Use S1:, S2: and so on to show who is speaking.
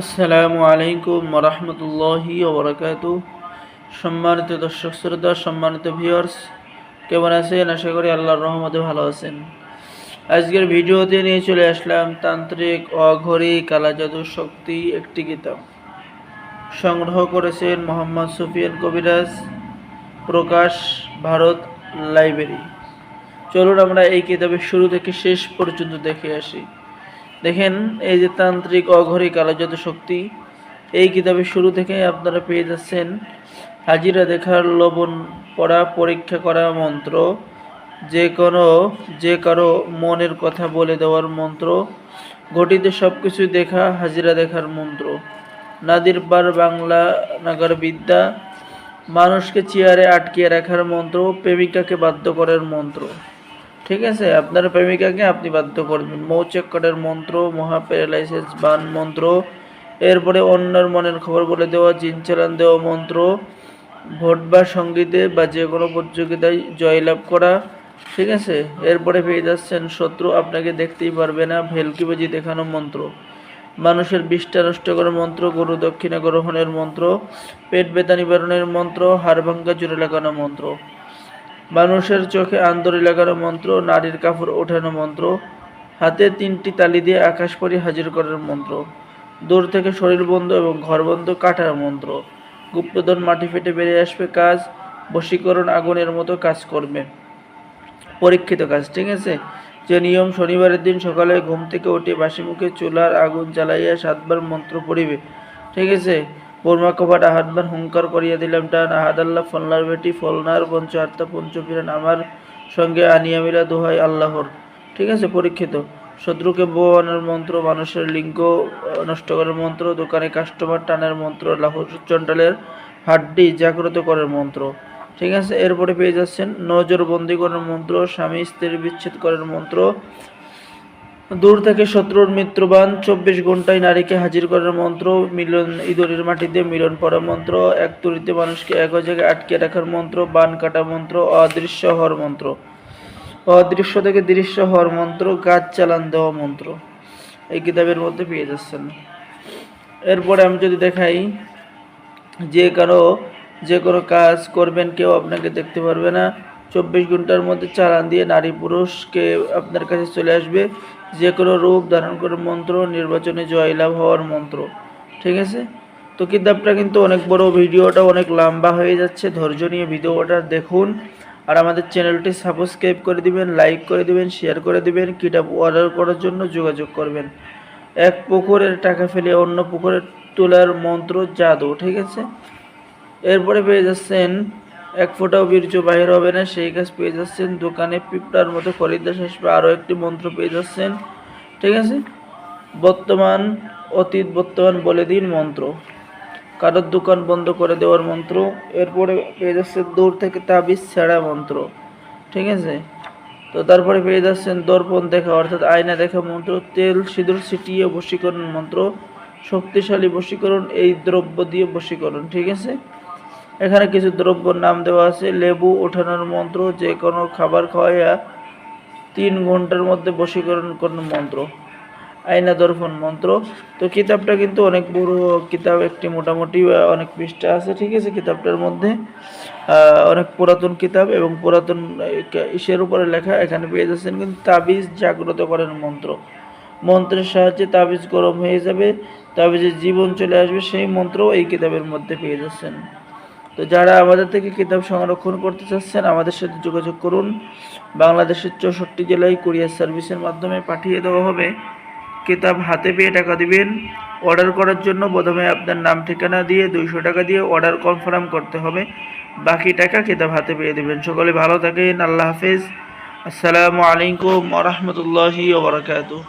S1: আসসালামু আলাইকুম রহমতুল্লাহি ওবরাকাতু সম্মানিত দর্শক শ্রোতা, সম্মানিত ভিউয়ার্স, কেমন আছেন? আশা করি আল্লাহর রহমতে ভালো আছেন। আজকের ভিডিওতে নিয়ে চলে আসলাম তান্ত্রিক অঘরি কালা জাদু শক্তি একটি কিতাব। সংগ্রহ করেছেন মোহাম্মদ সুফিয়ান কবিরাজ প্রকাশ ভারত লাইব্রেরি। চলুন আমরা এই কিতাবের শুরু থেকে শেষ পর্যন্ত দেখে আসি। দেখেন, এই যে তান্ত্রিক অঘরী কালজাত শক্তি, এই কিতাবের শুরু থেকে আপনারা পেয়ে যাচ্ছেন হাজিরা দেখার লবণ পড়া, পরীক্ষা করা মন্ত্র, যে কোনো, যে কারও মনের কথা বলে দেওয়ার মন্ত্র, ঘটিতে সব কিছু দেখা, হাজিরা দেখার মন্ত্র। নাদির পার বাংলা নাগার বিদ্যা, মানুষকে চেয়ারে আটকিয়ে রাখার মন্ত্র, প্রেমিকাকে বাধ্য করার মন্ত্র। ঠিক আছে, আপনার প্রেমিকাকে আপনি বাধ্য করবেন। মৌচক্করের মন্ত্র মহা প্যারালাইসিস বান মন্ত্র, এরপরে অন্যের মনের খবর বলে দেওয়া, জিন চালান দেওয়া মন্ত্র, ভোট বা সঙ্গীতে বা যে কোনো প্রতিযোগিতায় জয়লাভ করা, ঠিক আছে? এরপরে পেয়ে যাচ্ছেন শত্রু, আপনাকে দেখতেই পারবে না, ভেলকিবাজি দেখানো মন্ত্র। মানুষের বিষ্ঠা নষ্ট করার মন্ত্র, গরু দক্ষিণা গ্রহণের মন্ত্র, পেট ব্যথা নিবারণের মন্ত্র, হাড় ভাঙ্গা জুড়ে লাগানো মন্ত্র। মানুষের চোখে আন্দরি লাগানো মন্ত্র, নারীর কাপড় ওঠানো মন্ত্র, হাতে তিনটি তালি দিয়ে আকাশ পরি হাজির করার মন্ত্র, দূর থেকে শরীর বন্ধ এবং ঘর বন্ধ কাটার মন্ত্র। গুপ্তধন মাটি ফেটে বেরিয়ে আসবে কাজ, বশীকরণ আগুনের মতো কাজ করবে। পরীক্ষিত কাজ, ঠিক আছে? যে নিয়ম শনিবারের দিন সকালে ঘুম থেকে উঠে বাসি মুখে চুলার আগুন জ্বালাইয়া সাতবার মন্ত্র পড়িবে, ঠিক আছে? বোরমা কপাট আহাতবার হুঙ্কার করিয়া দিলাম, টান আহাদ আল্লাহ ফলনার বেটি ফলনার পঞ্চ আত্মা পঞ্চপিরান আমার সঙ্গে আনিয়া মিলা দোহাই আল্লাহর। ঠিক আছে, পরীক্ষিত। শত্রুকে বোয়ানোর মন্ত্র, মানুষের লিঙ্গ নষ্ট করার মন্ত্র, দোকানে কাস্টমার টানের মন্ত্র, লাহোর চন্ডালের হাড্ডি জাগ্রত করার মন্ত্র। ঠিক আছে, এরপরে পেয়ে যাচ্ছেন নজরবন্দি করার মন্ত্র, স্বামী স্ত্রীর বিচ্ছেদ করার মন্ত্র দূর থেকে শত্রুর মিত্রবান চব্বিশ ঘন্টায় নারীকে হাজির করার মন্ত্র, মিলন ইঁদুরের মাটিতে মিলন পড়া মন্ত্র, এক তুরিতে মানুষকে এক জায়গায় আটকে রাখার মন্ত্র, বান কাটা মন্ত্র, অদৃশ্য হওয়ার মন্ত্র। অদৃশ্য থেকে দৃশ্য হওয়ার মন্ত্র, গাছ চালান দেওয়া মন্ত্র। এই কিতাবের মধ্যে পেয়ে যাচ্ছেন। এরপরে আমি যদি দেখাই, যে কারও যে কোনো কাজ করবেন, কেউ আপনাকে দেখতে পারবে না। চব্বিশ ঘণ্টার মধ্যে চালান দিয়ে নারী পুরুষকে আপনার কাছে চলে আসবে। যে কোনো রূপ ধারণ করার মন্ত্র, নির্বাচনে জয়লাভ হওয়ার মন্ত্র। ঠিক আছে? তো কিতাবটা কিন্তু অনেক বড় ভিডিওটা অনেক লম্বা হয়ে যাচ্ছে। ধৈর্য নিয়ে ভিডিওটা দেখুন। আর আমাদের চ্যানেলটি সাবস্ক্রাইব করে দিবেন, লাইক করে দিবেন, শেয়ার করে দিবেন কিতাব অর্ডার করার জন্য যোগাযোগ করবেন। এক পুকুরের টাকা ফেলে অন্য পুকুরে তোলার মন্ত্র জাদু, ঠিক আছে? এরপরে পেয়ে যাচ্ছেন এক ফোঁটাও বীর্য বাহির হবে না, সেই কাজ পেয়ে যাচ্ছেন। দোকানে পিঁপড়ার মতো খরিদ্দার আসবে আরও একটি মন্ত্র পেয়ে যাচ্ছেন। ঠিক আছে? বর্তমান, অতীত বর্তমান বলে দিন মন্ত্র। কারোর দোকান বন্ধ করে দেওয়ার মন্ত্র, এরপরে পেয়ে যাচ্ছে দূর থেকে তাবিজ ছেঁড়া মন্ত্র। ঠিক আছে? তো তারপরে পেয়ে যাচ্ছেন দর্পণ দেখা, অর্থাৎ আয়না দেখা মন্ত্র, তেল, সিঁদুর ছিটিয়ে বশীকরণ মন্ত্র, শক্তিশালী বশীকরণ, এই দ্রব্য দিয়ে বশীকরণ। ঠিক আছে? এখানে কিছু দ্রব্যর নাম দেওয়া আছে, লেবু, ওঠানোর মন্ত্র, যে কোনো খাবার খাওয়াইয়া তিন ঘণ্টার মধ্যে বশীকরণ কোন মন্ত্র আয়না দর্পণ মন্ত্র। তো কিতাবটা কিন্তু অনেক বড় কিতাব, একটি মোটামুটি অনেক পৃষ্ঠা আছে, ঠিক আছে কিতাবটার মধ্যে। অনেক পুরাতন কিতাব এবং পুরাতন ইসের উপরে লেখা এখানে পেয়ে যাচ্ছেন কিন্তু তাবিজ জাগ্রত করেন মন্ত্র। মন্ত্রের সাহায্যে তাবিজ গরম হয়ে যাবে, তাবিজের জীবন চলে আসবে, সেই মন্ত্রও এই কিতাবের মধ্যে পেয়ে যাচ্ছেন। তো যারা আমাদের থেকে কিতাব সংরক্ষণ করতে চাচ্ছেন, আমাদের সাথে যোগাযোগ করুন। বাংলাদেশের চৌষট্টি জেলায় কুরিয়ার সার্ভিসের মাধ্যমে পাঠিয়ে দেওয়া হবে। কিতাব হাতে পেয়ে টাকা দিবেন। অর্ডার করার জন্য প্রথমে আপনার নাম, ঠিকানা দিয়ে দুইশো টাকা দিয়ে অর্ডার কনফার্ম করতে হবে। বাকি টাকা কিতাব হাতে পেয়ে দেবেন। সকলে ভালো থাকেন। আল্লাহ হাফেজ। আসসালামু আলাইকুম ওরহমতুল্লাহি ওবরাকাতুহ